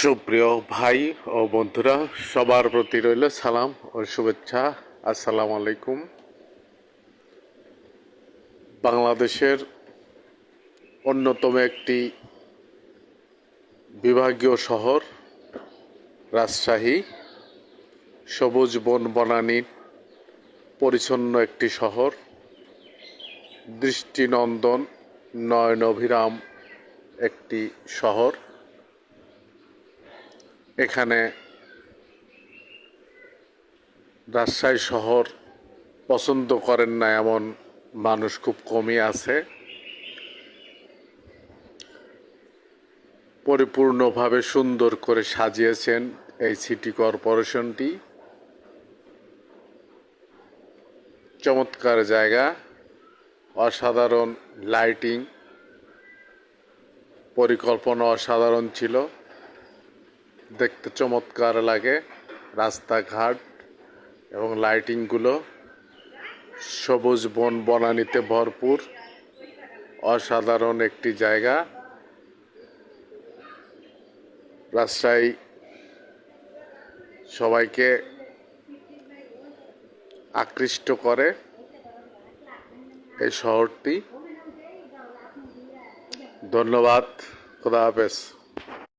সুপ্রিয় ভাই ও বন্ধুরা, সবার প্রতি রইল সালাম ও শুভেচ্ছা। আসসালামু আলাইকুম। বাংলাদেশের অন্যতম একটি বিভাগীয় শহর রাজশাহী। সবুজ বন বনানীর পরিচ্ছন্ন একটি শহর। দৃষ্টিনন্দন নয়নভিরাম একটি শহর। এখানে রাজশাহী শহর পছন্দ করেন না এমন মানুষ খুব কমই আছে। পরিপূর্ণভাবে সুন্দর করে সাজিয়েছেন এই সিটি কর্পোরেশনটি। চমৎকার জায়গা, অসাধারণ লাইটিং, পরিকল্পনা অসাধারণ ছিল। দেখতে চমৎকার লাগে। রাস্তাঘাট এবং লাইটিংগুলো সবুজ বন বনানীতে ভরপুর। অসাধারণ একটি জায়গা। রাজশাহী সবাইকে আকৃষ্ট করে এই শহরটি। ধন্যবাদ। খোদা হাফেজ।